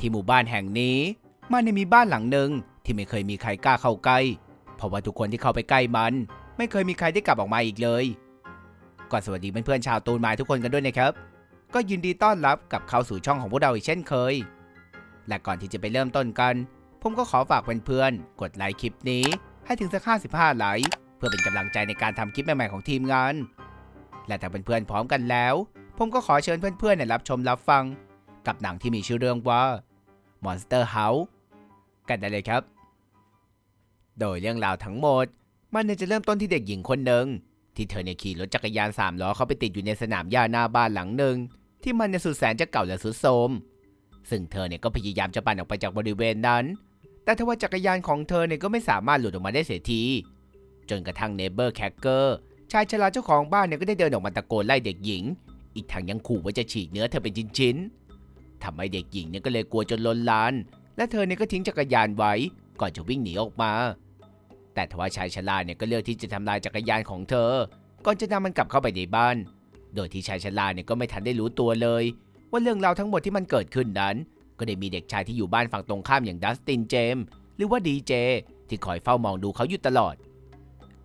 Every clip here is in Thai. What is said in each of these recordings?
ที่หมู่บ้านแห่งนี้มันเนี่ยมีบ้านหลังหนึ่งที่ไม่เคยมีใครกล้าเข้าใกล้เพราะว่าทุกคนที่เข้าไปใกล้มัน ไม่เคยมีใครได้กลับออกมาอีกเลยก็สวัสดีเพื่อนๆชาวตูนไม้ทุกคนกันด้วยนะครับ ก็ยินดีต้อนรับกับเข้าสู่ช่องของพวกเราอีกเช่นเคย และก่อนที่จะไปเริ่มต้นกัน ผมก็ขอฝากเพื่อนๆกดไลค์คลิปนี้ให้ถึงสัก55ไลค์เพื่อเป็นกำลังใจในการทำคลิปใหม่ๆของทีมงาน และถ้าเพื่อนๆพร้อมกันแล้ว ผมก็ขอเชิญเพื่อนๆเนี่ยรับชมรับฟัง กับหนังที่มีชื่อเรื่องว่า Monster House กันได้เลยครับ โดยเรื่องราวทั้งหมด มันจะเริ่มต้นที่เด็กหญิงคนหนึ่งที่เธอเนี่ยขี่รถจักรยานสามล้อเข้าไปติดอยู่ในสนามหญ้าหน้าบ้านหลังหนึ่งที่มันเนี่ยสุดแสนจะเก่าและสุดโทรมซึ่งเธอเนี่ยก็พยายามจะปั่นออกไปจากบริเวณนั้น แต่ทว่าจักรยานของเธอเนี่ยก็ไม่สามารถหลุดออกมาได้เสียที จนกระทั่งเนเบอร์แคคเกอร์ชายชราเจ้าของบ้านเนี่ยก็ได้เดินออกมาตะโกนไล่เด็กหญิง อีกทั้งยังขู่ว่าจะฉีกเนื้อเธอเป็นชิ้นๆ ทำให้เด็กหญิงเนี่ยก็เลยกลัวจนล้นลาน และเธอเนี่ยก็ทิ้งจักรยานไว้ ก่อนจะวิ่งหนีออกมา แต่ทว่าชายชราเนี่ยก็เลือกที่จะทำลายจักรยานของเธอ ก่อนจะนำมันกลับเข้าไปในบ้าน โดยที่ชายชราเนี่ยก็ไม่ทันได้รู้ตัวเลย ว่าเรื่องราวทั้งหมดที่มันเกิดขึ้นนั้น ก็ได้มีเด็กชายที่อยู่บ้านฝั่งตรงข้ามอย่างดัสตินเจมส์หรือว่าดีเจที่คอยเฝ้ามองดูเขาอยู่ตลอด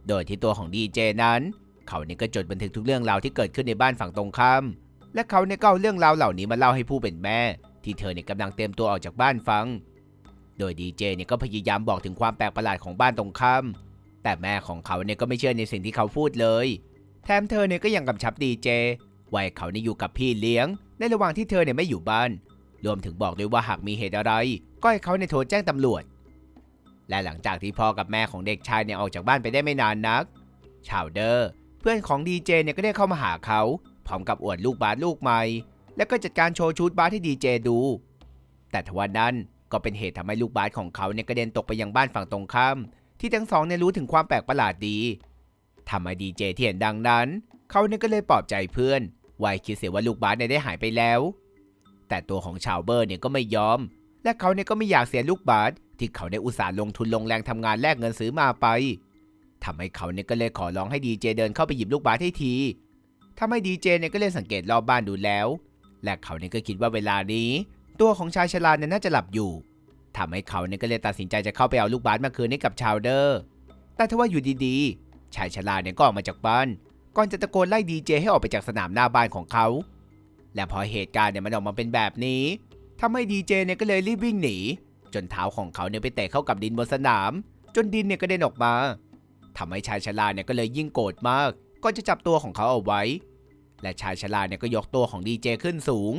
โดยที่ตัวของดีเจนั้น เขาเนี่ยก็จดบันทึกทุกเรื่องราวที่เกิดขึ้นในบ้านฝั่งตรงข้าม และเขาเนี่ยก็เอาเรื่องราวเหล่านี้มาเล่าให้ผู้เป็นแม่ ที่เธอเนี่ยกำลังเตรียมตัวออกจากบ้านฟัง โดยดีเจเนี่ยก็พยายามบอกถึงความแปลกประหลาดของบ้านตรงข้ามแต่แม่ของเขาเนี่ยก็ไม่เชื่อในสิ่งที่เขาพูดเลย แถมเธอเนี่ยก็ยังกำชับดีเจว่าเขาเนี่ยอยู่กับพี่เลี้ยง ในระหว่างที่เธอเนี่ยไม่อยู่บ้าน รวมถึงบอกด้วยว่าหากมีเหตุอะไร ก็ให้เขาเนี่ยโทรแจ้งตำรวจ และหลังจากที่พ่อกับแม่ของเด็กชายเนี่ยออกจากบ้านไปได้ไม่นานนัก ชาวเดอร์ เพื่อนของดีเจเนี่ยก็ได้เข้ามาหาเขา พร้อมกับอวดลูกบาสลูกใหม่ และก็จัดการโชว์ชุดบาสให้ดีเจดู แต่ทว่านั้นก็เป็นเหตุทำให้ลูกบาสของเขาเนี่ยกระเด็นตกไปยังบ้านฝั่งตรงข้าม ที่ทั้งสองเนี่ยรู้ถึงความแปลกประหลาดดีทำให้ดีเจที่เห็นดังนั้น เขาเนี่ยก็เลยปลอบใจเพื่อนวาให้คิดเสียว่าลูกบาสเนี่ยได้หายไปแล้ว แต่ตัวของชาวเบอร์เนี่ยก็ไม่ยอม และเขาเนี่ยก็ไม่อยากเสียลูกบาสที่เขาได้อุตส่าห์ลงทุนลงแรงทำงานแลกเงินซื้อมาไปทำให้เขาเนี่ยก็เลยขอร้องให้ดีเจเดินเข้าไปหยิบลูกบาสให้ที ทำให้ดีเจเนี่ยก็เลยสังเกตรอบบ้านดูแล้ว และเขาเนี่ยก็คิดว่าเวลานี้ ตัวของชายชราเนี่ยน่าจะหลับอยู่ทำให้เขาเนี่ยก็เลยตัดสินใจจะเข้าไปเอาลูกบาสมาคืนให้กับชาวเดอร์ แต่ทว่าอยู่ดีๆ ชายชราเนี่ยก็ออกมาจากบ้าน ก่อนจะตะโกนไล่ดีเจให้ออกไปจากสนามหน้าบ้านของเขา และพอเหตุการณ์เนี่ยมันออกมาเป็นแบบนี้ทำให้ดีเจเนี่ยก็เลยรีบวิ่งหนี จนเท้าของเขาเนี่ยไปเตะเข้ากับดินบนสนาม จนดินเนี่ยก็เด้นออกมาทำให้ชายชราเนี่ยก็เลยยิ่งโกรธมาก ก็จะจับตัวของเขาเอาไว้ และชายชราเนี่ยก็ยกตัวของดีเจขึ้นสูง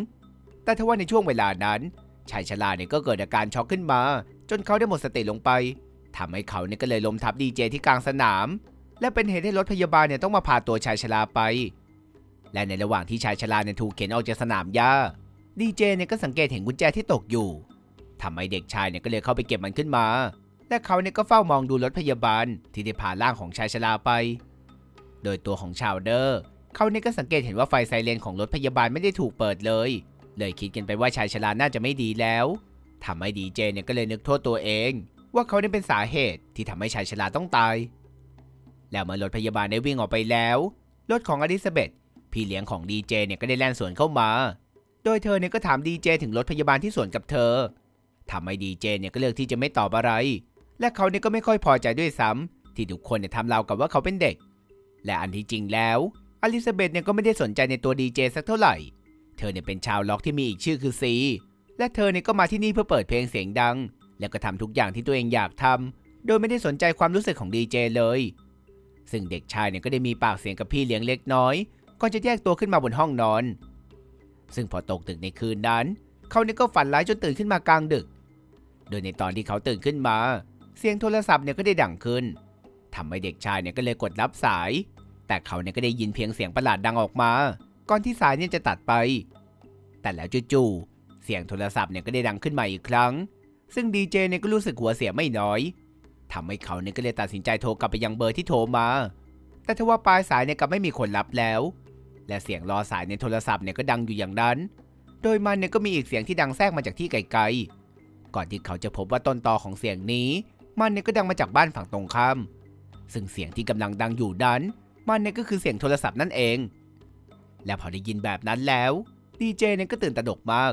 แต่ทว่าในช่วงเวลานั้น ชายชราเนี่ยก็เกิดอาการช็อกขึ้นมา จนเขาได้หมดสติลงไปทำให้เขาเนี่ยก็เลยล้มทับดีเจที่กลางสนาม และเป็นเหตุให้รถพยาบาลเนี่ยต้องมาพาตัวชายชราไป และในระหว่างที่ชายชราเนี่ยถูกเข็นออกจากสนามหญ้าดีเจเนี่ยก็สังเกตเห็นกุญแจที่ตกอยู่ทำให้เด็กชายเนี่ยก็เลยเข้าไปเก็บมันขึ้นมา และเขาเนี่ยก็เฝ้ามองดูรถพยาบาลที่ได้พาร่างของชายชราไป โดยตัวของชาวเดอร์ เขาเนี่ยก็สังเกตเห็นว่าไฟไซเรนของรถพยาบาลไม่ได้ถูกเปิดเลย เลยคิดกันไปว่าชายชราน่าจะไม่ดีแล้วทำให้ดีเจเนี่ยก็เลยนึกโทษตัวเอง ว่าเขาเนี่ยเป็นสาเหตุที่ทำให้ชายชราต้องตาย แล้วเมื่อรถพยาบาลได้วิ่งออกไปแล้ว รถของอลิซาเบธพี่เลี้ยงของดีเจเนี่ยก็ได้แล่นสวนเข้ามา โดยเธอเนี่ยก็ถามดีเจถึงรถพยาบาลที่สวนกับเธอทำให้ดีเจเนี่ยก็เลือกที่จะไม่ตอบอะไร และเขาเนี่ยก็ไม่ค่อยพอใจด้วยซ้ำที่ทุกคนเนี่ยทำเรากับว่าเขาเป็นเด็ก และอันที่จริงแล้วอลิซาเบธเนี่ยก็ไม่ได้สนใจในตัวดีเจสักเท่าไหร่ เธอเนี่ยเป็นชาวล็อกที่มีอีกชื่อคือซีและเธอเนี่ยก็มาที่นี่เพื่อเปิดเพลงเสียงดัง แล้วก็ทำทุกอย่างที่ตัวเองอยากทำโดยไม่ได้สนใจความรู้สึกของดีเจเลย ซึ่งเด็กชายเนี่ยก็ได้มีปากเสียงกับพี่เลี้ยงเล็กน้อยก่อนจะแยกตัวขึ้นมาบนห้องนอน ซึ่งพอตกดึกในคืนนั้น เขาเนี่ยก็ฝันร้ายจนตื่นขึ้นมากลางดึก โดยในตอนที่เขาตื่นขึ้นมา เสียงโทรศัพท์เนี่ยก็ได้ดังขึ้นทำให้เด็กชายเนี่ยก็เลยกดรับสาย แต่เขาเนี่ยก็ได้ยินเพียงเสียงประหลาดดังออกมา ก่อนที่สายเนี่ยจะตัดไป แต่แล้วจู่ๆเสียงโทรศัพท์เนี่ยก็ได้ดังขึ้นมาอีกครั้ง ซึ่งดีเจเนี่ยก็รู้สึกหัวเสียไม่น้อยทำให้เขาเนี่ยก็เลยตัดสินใจโทรกลับไปยังเบอร์ที่โทรมา แต่ทว่าปลายสายเนี่ยกลับไม่มีคนรับแล้ว และเสียงรอสายในโทรศัพท์เนี่ยก็ดังอยู่อย่างนั้น โดยมันเนี่ยก็มีอีกเสียงที่ดังแทรกมาจากที่ไกลๆ ก่อนที่เขาจะพบว่าต้นตอของเสียงนี้ มันเนี่ยก็ดังมาจากบ้านฝั่งตรงข้าม ซึ่งเสียงที่กำลังดังอยู่นั้น มันเนี่ยก็คือเสียงโทรศัพท์นั่นเอง และพอได้ยินแบบนั้นแล้วดีเจเนี่ยก็ตื่นตระหนกมาก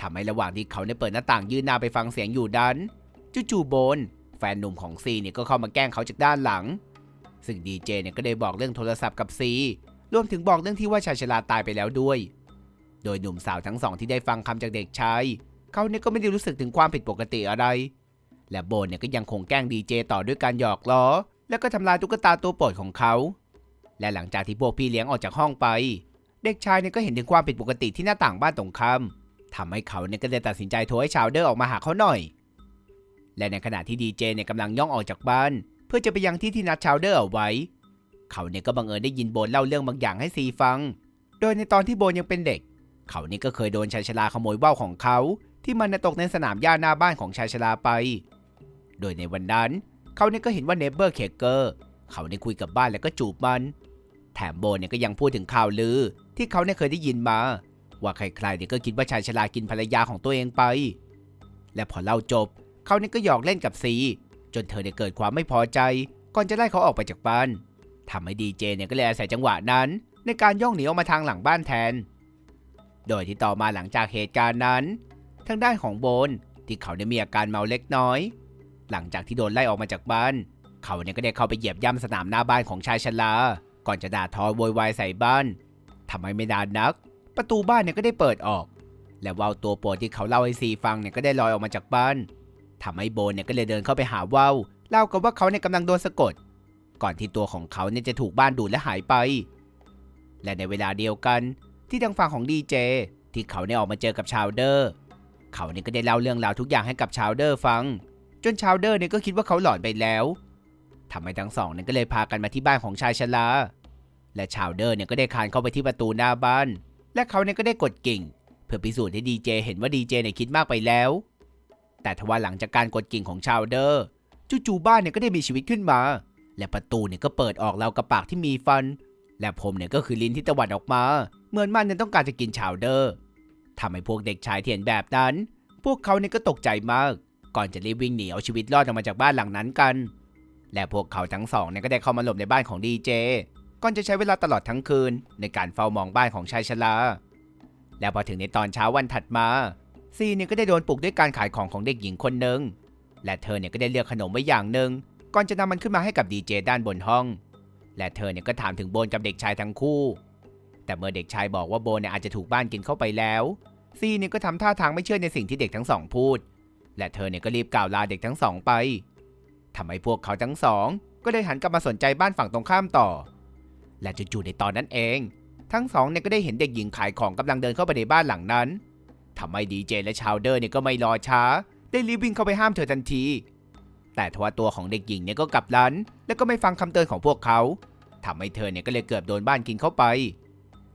ทำให้ระหว่างที่เขาเนี่ยเปิดหน้าต่างยื่นหน้าไปฟังเสียงอยู่ดันจู่ๆโบน แฟนหนุ่มของซีเนี่ยก็เข้ามาแกล้งเขาจากด้านหลัง ซึ่งดีเจเนี่ยก็ได้บอกเรื่องโทรศัพท์กับซีรวมถึงบอกเรื่องที่ว่าชายชราตายไปแล้วด้วย โดยหนุ่มสาวทั้งสองที่ได้ฟังคำจากเด็กชายเขาเนี่ยก็ไม่ได้รู้สึกถึงความผิดปกติอะไร และโบนเนี่ยก็ยังคงแกล้งดีเจต่อด้วยการหยอกล้อ แล้วก็ทำลายตุ๊กตาตัวโปรดของเขา และหลังจากที่พวกพี่เลี้ยงออกจากห้องไป เด็กชายเนี่ยก็เห็นถึงความผิดปกติที่หน้าต่างบ้านตรงข้ามทำให้เขาเนี่ยก็เลยตัดสินใจโทรให้ชาวเดอร์ออกมาหาเขาหน่อย และในขณะที่ดีเจเนี่ยกำลังย่องออกจากบ้าน เพื่อจะไปยังที่ที่นัดชาวเดอร์เอาไว้ เขาเนี่ยก็บังเอิญได้ยินโบนเล่าเรื่องบางอย่างให้ซีฟัง โดยในตอนที่โบนยังเป็นเด็ก เขานี่ก็เคยโดนชายชราขโมยว่าวของเขา ที่มันตกในสนามหญ้าหน้าบ้านของชายชราไป โดยในวันนั้น เขาเนี่ยก็เห็นว่าเนเบอร์เคเกอร์ เขาได้คุยกับบ้านแล้วก็จูบมัน แถมโบนเนี่ยก็ยังพูดถึงข่าวลือ ที่เขาเนี่ยเคยได้ยินมา ว่าใครๆเนี่ยก็คิดว่าชายชรากินภรรยาของตัวเองไป และพอเล่าจบ เขาเนี่ยก็หยอกเล่นกับซี จนเธอเนี่ยเกิดความไม่พอใจ ก่อนจะไล่เขาออกไปจากบ้านทำให้ดีเจเนี่ยก็เลยอาศัยจังหวะนั้น ในการย่องหนีออกมาทางหลังบ้านแทน โดยที่ต่อมาหลังจากเหตุการณ์นั้นทางด้านของโบนที่เขาได้มีอาการเมาเล็กน้อย หลังจากที่โดนไล่ออกมาจากบ้าน เขาเนี่ยก็ได้เข้าไปเหยียบย่ำสนามหน้าบ้านของชายชรา ก่อนจะด่าทอโวยวายใส่บ้านทำไมไม่นานนัก ประตูบ้านเนี่ยก็ได้เปิดออก และว่าวตัวโปรดที่เขาเล่าให้ซีฟังเนี่ยก็ได้ลอยออกมาจากบ้านทำให้โบนเนี่ยก็เลยเดินเข้าไปหาว่าวเล่ากับว่าเขาเนี่ยกำลังโดนสะกด ก่อนที่ตัวของเขาเนี่ยจะถูกบ้านดูดและหายไป และในเวลาเดียวกันที่ทางฝั่งของดีเจที่เขาเนี่ยออกมาเจอกับชาวเดอร์ เขาเนี่ยก็ได้เล่าเรื่องราวทุกอย่างให้กับชาวเดอร์ฟัง จนชาวเดอร์เนี่ยก็คิดว่าเขาหลอนไปแล้ว ทำให้ทั้งสองนี่ยก็เลยพากันมาที่บ้านของชายชราและชาวเดอร์เนี่ยก็ได้คานเข้าไปที่ประตูหน้าบ้าน และเขาเนี่ยก็ได้กดกิ่ง เพื่อพิสูจน์ให้ดีเจเห็นว่าดีเจเนี่ยคิดมากไปแล้ว แต่ทว่าหลังจากการกดกิ่งของชาวเดอร์จู่ๆบ้านเนี่ยก็ได้มีชีวิตขึ้นมา และประตูเนี่ยก็เปิดออกเรากับปากที่มีฟัน และผมเนี่ยก็คือลิ้นที่ตวัดออกมา เหมือนมันเนี่ยต้องการจะกินชาวเดอร์ทำให้พวกเด็กชายที่เห็นแบบนั้น พวกเขาเนี่ยก็ตกใจมาก ก่อนจะรีบวิ่งหนีเอาชีวิตรอดออกมาจากบ้านหลังนั้นกัน และพวกเขาทั้งสองเนี่ยก็ได้เข้ามาหลบในบ้านของดีเจก่อนจะใช้เวลาตลอดทั้งคืน ในการเฝ้ามองบ้านของชายชราและพอถึงในตอนเช้าวันถัดมาซีเนี่ยก็ได้โดนปลุกด้วยการขายของของเด็กหญิงคนหนึ่งและเธอเนี่ยก็ได้เลือกขนมไว้อย่างหนึ่งก่อนจะนำมันขึ้นมาให้กับดีเจด้านบนห้อง และเธอเนี่ยก็ถามถึงโบนกับเด็กชายทั้งคู่ แต่เมื่อเด็กชายบอกว่าโบนเนี่ยอาจจะถูกบ้านกินเข้าไปแล้วซีเนี่ยก็ทำท่าทางไม่เชื่อในสิ่งที่เด็กทั้งสองพูด และเธอเนี่ยก็รีบกล่าวลาเด็กทั้งสองไป ทำให้พวกเขาทั้งสอง ก็ได้หันกลับมาสนใจบ้านฝั่งตรงข้ามต่อ และจู่ๆในตอนนั้นเอง ทั้งสองเนี่ยก็ได้เห็นเด็กหญิงขายของกำลังเดินเข้าไปในบ้านหลังนั้นทำให้ดีเจและชาวเดอร์เนี่ยก็ไม่รอช้า ได้รีบวิ่งเข้าไปห้ามเธอทันที แต่ทว่าตัวของเด็กหญิงเนี่ยก็กลับลัน และก็ไม่ฟังคำเตือนของพวกเขาทำให้เธอเนี่ยก็เลยเกือบโดนบ้านกินเข้าไป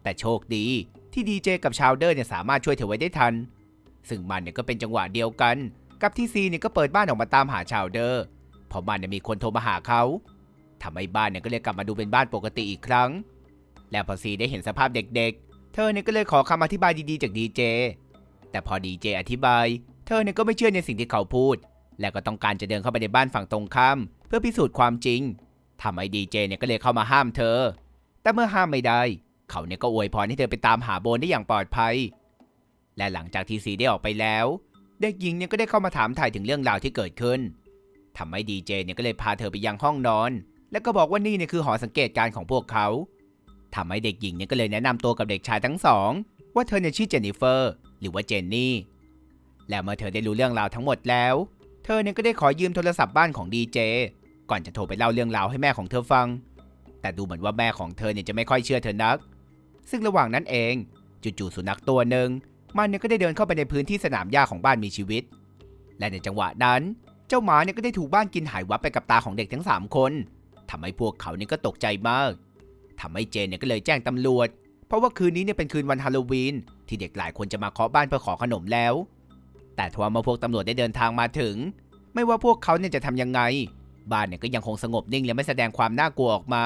แต่โชคดีที่ดีเจกับชาวเดอร์เนี่ยสามารถช่วยเธอไว้ได้ทัน ซึ่งมันเนี่ยก็เป็นจังหวะเดียวกัน กับที่ซีเนี่ยก็เปิดบ้านออกมาตามหาชาวเดอร์ พราะมันเนี่ยมีคนโทรมาหาเขาทำให้บ้านเนี่ยก็เลยกลับมาดูเป็นบ้านปกติอีกครั้ง และพอซีได้เห็นสภาพเด็กๆ เธอเนี่ยก็เลยขอคำอธิบายดีๆจากดีเจ แต่พอดีเจอธิบาย เธอเนี่ยก็ไม่เชื่อในสิ่งที่เขาพูด และก็ต้องการจะเดินเข้าไปในบ้านฝั่งตรงข้าม เพื่อพิสูจน์ความจริงทำให้ดีเจเนี่ยก็เลยเข้ามาห้ามเธอ แต่เมื่อห้ามไม่ได้ เขาเนี่ยก็อวยพรให้เธอไปตามหาโบนได้อย่างปลอดภัย และหลังจากที่ซีได้ออกไปแล้ว เด็กหญิงเนี่ยก็ได้เข้ามาถามถ่ายถึงเรื่องราวที่เกิดขึ้น ทำให้ดีเจเนี่ยก็เลยพาเธอไปยังห้องนอน แล้วก็บอกว่านี่เนี่ยคือหอสังเกตการณ์ของพวกเขาทำให้เด็กหญิงเนี่ยก็เลยแนะนำตัวกับเด็กชายทั้งสอง ว่าเธอเนี่ยชื่อเจนนิเฟอร์ หรือว่าเจนนี่ และเมื่อเธอได้รู้เรื่องราวทั้งหมดแล้ว เธอเนี่ยก็ได้ขอยืมโทรศัพท์บ้านของดีเจก่อนจะโทรไปเล่าเรื่องราวให้แม่ของเธอฟัง แต่ดูเหมือนว่าแม่ของเธอเนี่ยจะไม่ค่อยเชื่อเธอนัก ซึ่งระหว่างนั้นเองจู่ๆสุนัขตัวหนึ่งมันเนี่ยก็ได้เดินเข้าไปในพื้นที่สนามหญ้าของบ้านมีชีวิต และในจังหวะนั้น เจ้าหมาเนี่ยก็ได้ถูกบ้านกินหายวับไปกับตาของเด็กทั้ง 3 คนทำให้พวกเขาเนี่ยก็ตกใจมากทำให้เจนเนี่ยก็เลยแจ้งตำรวจ เพราะว่าคืนนี้เนี่ยเป็นคืนวันฮาโลวีนที่เด็กหลายคนจะมาเคาะบ้านเพื่อขอขนมแล้ว แต่ทว่าเมื่อพวกตำรวจได้เดินทางมาถึง ไม่ว่าพวกเขาเนี่ยจะทำยังไง บ้านเนี่ยก็ยังคงสงบนิ่งและไม่แสดงความน่ากลัวออกมา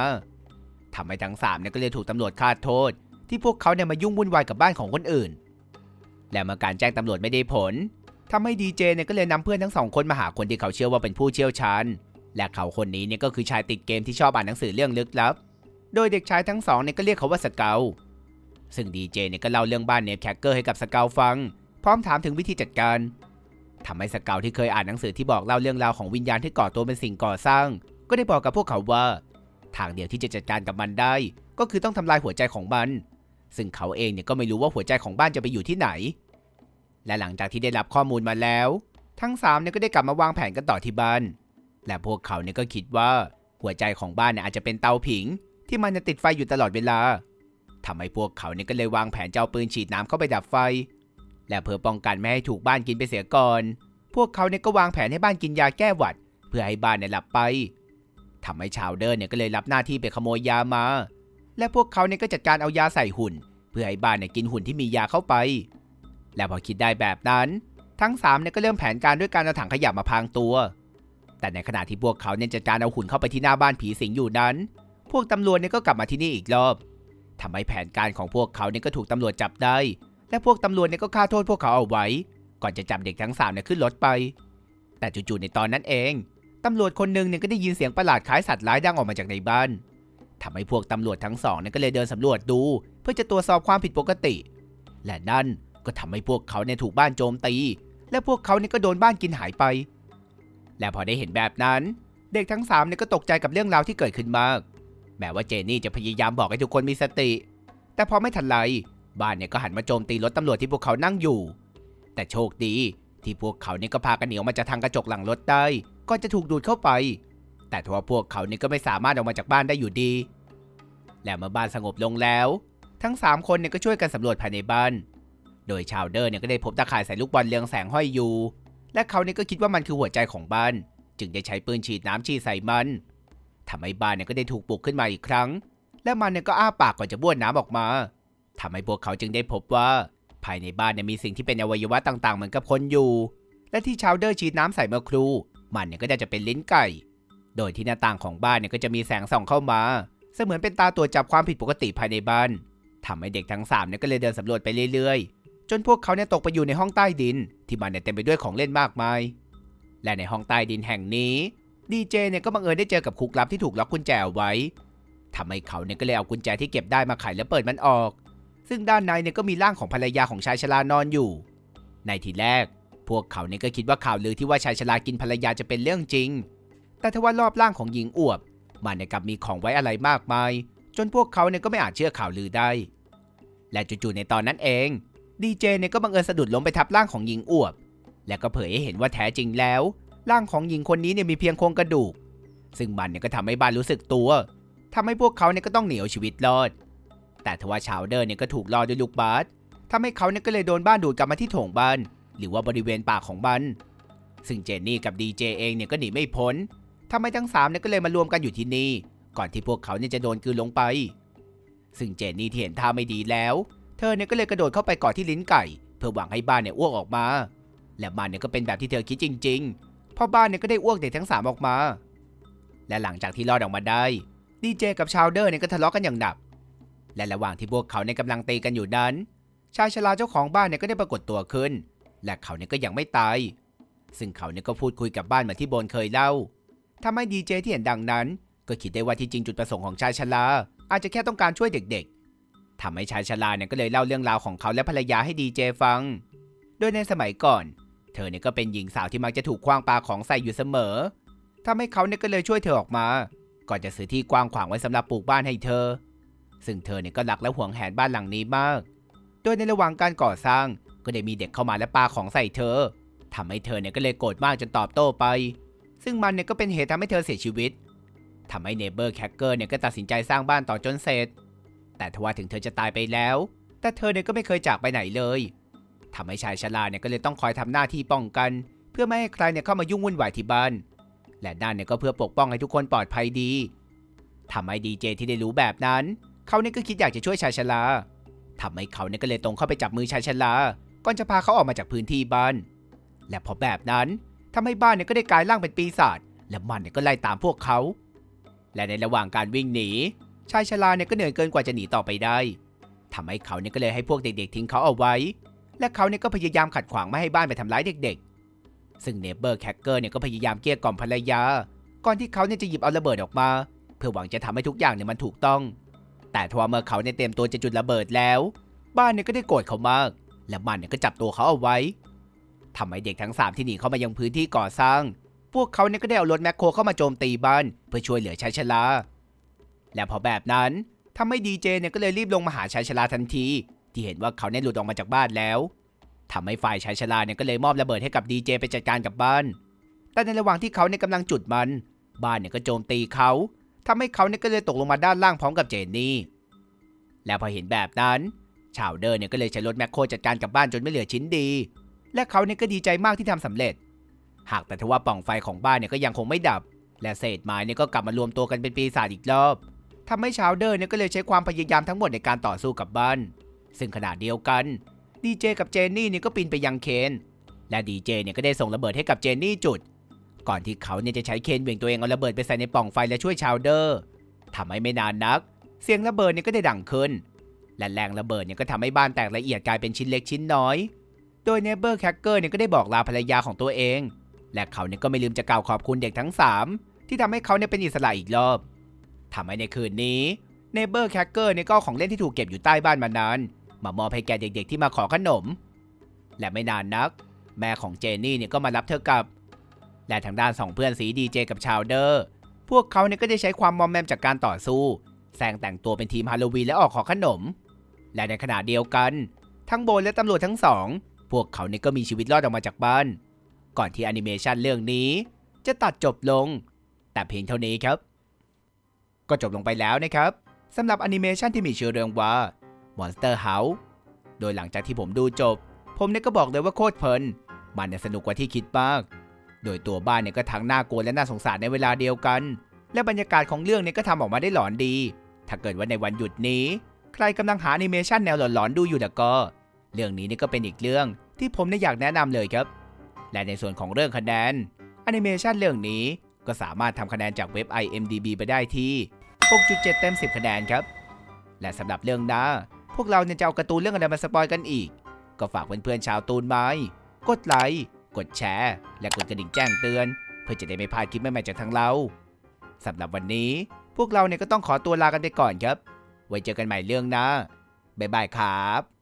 ทำให้ทั้งสามเนี่ยก็เลยถูกตำรวจคาดโทษ ที่พวกเขาเนี่ยมายุ่งวุ่นวายกับบ้านของคนอื่น และเมื่อการแจ้งตำรวจไม่ได้ผล ทำให้ดีเจเนี่ยก็เลยนำเพื่อนทั้งสองคนมาหาคนที่เขาเชื่อว่าเป็นผู้เชี่ยวชาญ และเขาคนนี้เนี่ยก็คือชายติดเกมที่ชอบอ่านหนังสือเรื่องลึกลับ โดยเด็กชายทั้งสองเนี่ยก็เรียกเขาว่าสเกลซึ่งดีเจเนี่ยก็เล่าเรื่องบ้านเนฟแคคเกอร์ให้กับสเกลฟัง พร้อมถามถึงวิธีจัดการทำให้สเกาที่เคยอ่านหนังสือที่บอกเล่าเรื่องราวของวิญญาณที่ก่อตัวเป็นสิ่งก่อสร้าง ก็ได้บอกกับพวกเขาว่า ทางเดียวที่จะจัดการกับมันได้ ก็คือต้องทำลายหัวใจของมัน ซึ่งเขาเองเนี่ยก็ไม่รู้ว่าหัวใจของบ้านจะไปอยู่ที่ไหน และหลังจากที่ได้รับข้อมูลมาแล้ว ทั้งสามเนี่ยก็ได้กลับมาวางแผนกันต่อที่บ้าน และพวกเขาเนี่ยก็คิดว่าหัวใจของบ้านเนี่ยอาจจะเป็นเตาผิง ที่มันจะติดไฟอยู่ตลอดเวลาทำให้พวกเขาเนี่ยก็เลยวางแผนจะเอาปืนฉีดน้ำเข้าไปดับไฟ และเพื่อป้องกันไม่ให้ถูกบ้านกินไปเสียก่อน พวกเขาเนี่ยก็วางแผนให้บ้านกินยาแก้หวัด เพื่อให้บ้านเนี่ยหลับไปทำให้ชาวเดินเนี่ยก็เลยรับหน้าที่ไปขโมยยามา และพวกเขาเนี่ยก็จัดการเอายาใส่หุ่น เพื่อให้บ้านเนี่ยกินหุ่นที่มียาเข้าไป และพอคิดได้แบบนั้น ทั้งสามเนี่ยก็เริ่มแผนการด้วยการเอาถังขยะมาพางตัว แต่ในขณะที่พวกเขาเนี่ยจัดการเอาหุ่นเข้าไปที่หน้าบ้านผีสิงอยู่นั้น พวกตำรวจเนี่ยก็กลับมาที่นี่อีกรอบทำให้แผนการของพวกเขาเนี่ยก็ถูกตำรวจจับได้ และพวกตำรวจเนี่ยก็ฆ่าโทษพวกเขาเอาไว้ ก่อนจะจับเด็กทั้งสามเนี่ยขึ้นรถไป แต่จู่ๆในตอนนั้นเองตำรวจคนหนึ่งเนี่ยก็ได้ยินเสียงประหลาดคล้ายสัตว์ร้ายดังออกมาจากในบ้านทำให้พวกตำรวจทั้งสองเนี่ยก็เลยเดินสำรวจดู เพื่อจะตรวจสอบความผิดปกติ และนั่น ก็ทำให้พวกเขาเนี่ยถูกบ้านโจมตี และพวกเขาเนี่ยก็โดนบ้านกินหายไป และพอได้เห็นแบบนั้น เด็กทั้งสามเนี่ยก็ตกใจกับเรื่องราวที่เกิดขึ้นมาก แม้ว่าเจนี่จะพยายามบอกให้ทุกคนมีสติ แต่พอไม่ทันไร บ้านเนี่ยก็หันมาโจมตีรถตำรวจที่พวกเขานั่งอยู่ แต่โชคดีที่พวกเขาเนี่ยก็พากันหนีออกมาจากทางกระจกหลังรถได้ก่อนจะถูกดูดเข้าไป แต่ทว่าพวกเขาเนี่ยก็ไม่สามารถออกมาจากบ้านได้อยู่ดี และเมื่อบ้านสงบลงแล้ว ทั้ง 3 คนเนี่ยก็ช่วยกันสำรวจภายในบ้าน โดยชาวเดอร์เนี่ยก็ได้พบตะข่ายใส่ลูกบอลเรืองแสงห้อยอยู่ และเขาเนี่ยก็คิดว่ามันคือหัวใจของบ้าน จึงได้ใช้ปืนฉีดน้ำฉีดใส่มันทำให้บ้านเนี่ยก็ได้ถูกปลุกขึ้นมาอีกครั้ง และมันเนี่ยก็อ้าปากก่อนจะบ้วนน้ำออกมาทำให้พวกเขาจึงได้พบว่า ภายในบ้านเนี่ยมีสิ่งที่เป็นอวัยวะต่างๆ เหมือนกับคนอยู่ และที่ชาวเดอร์ฉีดน้ำใส่เมื่อครูมันเนี่ยก็ได้จะเป็นลิ้นไก่ โดยที่หน้าต่างของบ้านเนี่ยก็จะมีแสงส่องเข้ามา เสมือนเป็นตาตรวจจับความผิดปกติภายในบ้านทำให้เด็กทั้งสามเนี่ยก็เลยเดินสำรวจไปเรื่อยๆ จนพวกเขาเนี่ยตกไปอยู่ในห้องใต้ดิน ที่มันเนี่ยเต็มไปด้วยของเล่นมากมาย และในห้องใต้ดินแห่งนี้ดีเจเนี่ยก็บังเอิญได้เจอกับคุกลับที่ถูกล็อกกุญแจเอาไว้ทำให้เขาเนี่ยก็เลยเอากุญแจที่เก็บได้มาไขแล้วเปิดมันออก ซึ่งด้านในเนี่ยก็มีร่างของภรรยาของชายชรานอนอยู่ ในทีแรก พวกเขาเนี่ยก็คิดว่าข่าวลือที่ว่าชายชรากินภรรยาจะเป็นเรื่องจริง แต่ทว่ารอบร่างของหญิงอวบ มันเนี่ยกลับมีของไว้อะไรมากมาย จนพวกเขาเนี่ยก็ไม่อาจเชื่อข่าวลือได้ และจู่ๆในตอนนั้นเอง ดีเจเนี่ยก็บังเอิญสะดุดล้มไปทับร่างของหญิงอวบ และก็เผยให้เห็นว่าแท้จริงแล้ว ร่างของหญิงคนนี้เนี่ยมีเพียงโครงกระดูก ซึ่งมันเนี่ยก็ทำให้บานรู้สึกตัวทำให้พวกเขาเนี่ยก็ต้องหนีเอาชีวิตรอด แต่ทว่าชาวเดอร์เนี่ยก็ถูกล่อด้วยลูกบาสทำให้เขาเนี่ยก็เลยโดนบ้านดูดกลับมาที่โถงบ้านหรือว่าบริเวณปากของมัน ซึ่งเจนนี่กับดีเจเองเนี่ยก็หนีไม่พ้นทำให้ทั้งสามเนี่ยก็เลยมารวมกันอยู่ที่นี่ ก่อนที่พวกเขาเนี่ยจะโดนกืนลงไป ซึ่งเจนนี่ที่เห็นท่าไม่ดีแล้ว เธอเนี่ยก็เลยกระโดดเข้าไปกอดที่ลิ้นไก่ เพื่อหวังให้บ้านเนี่ยอ้วกออกมา และมันเนี่ยก็เป็นแบบที่เธอคิดจริงๆ เพราะบ้านเนี่ยก็ได้อ้วกเด็กทั้งสามออกมา และหลังจากที่รอดออกมาได้ดีเจกับชาวเดอร์เนี่ยก็ทะเลาะกันอย่างหนัก และระหว่างที่พวกเขาในกำลังตีกันอยู่นั้น ชายชราเจ้าของบ้านเนี่ยก็ได้ปรากฏตัวขึ้น และเขาเนี่ยก็ยังไม่ตาย ซึ่งเขาเนี่ยก็พูดคุยกับบ้านเหมือนที่โบนเคยเล่าทำให้ดีเจที่เห็นดังนั้น ก็คิดได้ว่าที่จริงจุดประสงค์ของชายชราอาจจะแค่ต้องการช่วยเด็กๆ ทำให้ชายชราเนี่ยก็เลยเล่าเรื่องราวของเขาและภรรยาให้ดีเจฟัง โดยในสมัยก่อน เธอเนี่ยก็เป็นหญิงสาวที่มักจะถูกคว้างปาของใส่อยู่เสมอทำให้เขาเนี่ยก็เลยช่วยเธอออกมา ก่อนจะซื้อที่กว้างขวางไว้สำหรับปลูกบ้านให้เธอ ซึ่งเธอเนี่ยก็รักและหวงแหนบ้านหลังนี้มาก โดยในระหว่างการก่อสร้างก็ได้มีเด็กเข้ามาและปาของใส่เธอทำให้เธอเนี่ยก็เลยโกรธมากจนตอบโต้ไป ซึ่งมันเนี่ยก็เป็นเหตุทำให้เธอเสียชีวิตทำให้เนเบอร์แคคเกอร์เนี่ยก็ตัดสินใจสร้างบ้านต่อจนเสร็จ แต่ทว่าถึงเธอจะตายไปแล้ว แต่เธอเนี่ยก็ไม่เคยจากไปไหนเลยทำให้ชายชราเนี่ยก็เลยต้องคอยทำหน้าที่ป้องกัน เพื่อไม่ให้ใครเนี่ยเข้ามายุ่งวุ่นวายที่บ้าน และด้านเนี่ยก็เพื่อปกป้องให้ทุกคนปลอดภัยดีทำให้ดีเจที่ได้รู้แบบนั้น เขาเนี่ยก็คิดอยากจะช่วยชายชราทำให้เขาเนี่ยก็เลยตรงเข้าไปจับมือชายชราก่อนจะพาเขาออกมาจากพื้นที่บ้าน และพอแบบนั้นทำให้บ้านเนี่ยก็ได้กลายร่างเป็นปีศาจและมันเนี่ยก็ไล่ตามพวกเขา และในระหว่างการวิ่งหนี ชายชราเนี่ยก็เหนื่อยเกินกว่าจะหนีต่อไปได้ทำให้เขาเนี่ยก็เลยให้พวกเด็กๆทิ้งเขาเอาไว้ และเขาเนี่ยก็พยายามขัดขวางไม่ให้บ้านไปทำร้ายเด็กๆ ซึ่งเนเบอร์แคคเกอร์เนี่ยก็พยายามเกลี้ยกล่อมภรรยา ก่อนที่เขาเนี่ยจะหยิบเอาระเบิดออกมา เพื่อหวังจะทำให้ทุกอย่างเนี่ยมันถูกต้อง แต่ทว่าเมื่อเขาเนี่ยเตรียมตัวจะจุดระเบิดแล้ว บ้านเนี่ยก็ได้โกรธเขามาก และมันเนี่ยก็จับตัวเขาเอาไว้ทำให้เด็กทั้งสามที่หนีเข้ามายังพื้นที่ก่อสร้าง พวกเขาเนี่ยก็ได้เอารถแมคโครเข้ามาโจมตีบ้าน เพื่อช่วยเหลือชายชรา และพอแบบนั้นทำให้ดีเจเนี่ยก็เลยรีบลงมาหาชายชราทันที ที่เห็นว่าเขาเนี่ยหลุดออกมาจากบ้านแล้วทำให้ฝ่ายชายชราเนี่ยก็เลยมอบระเบิดให้กับดีเจไปจัดการกับบ้าน แต่ในระหว่างที่เขาเนี่ยกำลังจุดมัน บ้านเนี่ยก็โจมตีเขาทำให้เขาเนี่ยก็เลยตกลงมาด้านล่างพร้อมกับเจนนี่ และพอเห็นแบบนั้น ชาวเดอร์เนี่ยก็เลยใช้รถแมคโครจัดการกับบ้านจนไม่เหลือชิ้นดี และเขาเนี่ยก็ดีใจมากที่ทำสำเร็จ หากแต่ทว่าปล่องไฟของบ้านเนี่ยก็ยังคงไม่ดับ และเศษไม้เนี่ยก็กลับมารวมตัวกันเป็นปีศาจอีกรอบ ทำให้ชาวเดอร์เนี่ยก็เลยใช้ความพยายามทั้งหมดในการต่อสู้กับบ้านซึ่งขณะเดียวกันดีเจกับเจนนี่เนี่ยก็ปีนไปยังเคน และดีเจเนี่ยก็ได้ส่งระเบิดให้กับเจนนี่จุด ก่อนที่เขาเนี่ยจะใช้เคนเหวี่ยงตัวเองเอาระเบิดไปใส่ในปล่องไฟและช่วยชาวเดอร์ทำให้ไม่นานนัก เสียงระเบิดเนี่ยก็ได้ดังขึ้น และแรงระเบิดเนี่ยก็ทำให้บ้านแตกละเอียดกลายเป็นชิ้นเล็กชิ้นน้อย โดยเนเบอร์แคคเกอร์เนี่ยก็ได้บอกลาภรรยาของตัวเอง และเขาเนี่ยก็ไม่ลืมจะกล่าวขอบคุณเด็กทั้ง 3 ที่ทำให้เขาเนี่ยเป็นอิสระอีกรอบ ทำให้ในคืนนี้เนเบอร์แคคเกอร์เนี่ยก็เอของเล่นที่ถูกเก็บอยู่ใต้บ้านมานานมามอบให้แก่เด็กๆที่มาขอขนม และไม่นานนัก แม่ของเจนนี่เนี่ยก็มารับเธอกลับ และทางด้านสองเพื่อนสีดีเจกับชาวเดอร์ พวกเขาเนี่ยก็ได้ใช้ความมอมแมมจากการต่อสู้แซงแต่งตัวเป็นทีมฮาโลวีนและออกขอขนม และในขณะเดียวกัน ทั้งโบนและตำรวจทั้งสอง พวกเขาเนี่ยก็มีชีวิตรอดออกมาจากบ้าน ก่อนที่แอนิเมชันเรื่องนี้ จะตัดจบลง แต่เพียงเท่านี้ครับ ก็จบลงไปแล้วนะครับสำหรับแอนิเมชันที่มีชื่อเรื่องว่า Monster House โดยหลังจากที่ผมดูจบ ผมเนี่ยก็บอกเลยว่าโคตรเพลิน มันเนี่ยสนุกกว่าที่คิดมาก โดยตัวบ้านเนี่ยก็ทั้งน่ากลัวและน่าสงสารในเวลาเดียวกัน และบรรยากาศของเรื่องเนี่ยก็ทำออกมาได้หลอนดี ถ้าเกิดว่าในวันหยุดนี้ ใครกำลังหาแอนิเมชันแนวหลอนๆดูอยู่แล้วก็ เรื่องนี้นี่ก็เป็นอีกเรื่องที่ผมเนี่ยอยากแนะนำเลยครับ และในส่วนของเรื่องคะแนนแอนิเมชันเรื่องนี้ก็สามารถทำคะแนนจากเว็บ IMDB ไปได้ที่ 6.7 เต็ม 10 คะแนนครับ และสำหรับเรื่องน้าพวกเราเนี่ยจะเอาการ์ตูนเรื่องอะไรมาสปอยกันอีก ก็ฝากเพื่อนๆชาวตูนไม้ กดไลค์ กดแชร์ และกดกระดิ่งแจ้งเตือน เพื่อจะได้ไม่พลาดคลิปใหม่ๆจากทางเราสำหรับวันนี้ พวกเราเนี่ยก็ต้องขอตัวลากันไปก่อนครับ ไว้เจอกันใหม่เรื่องน้าบ๊ายบายครับ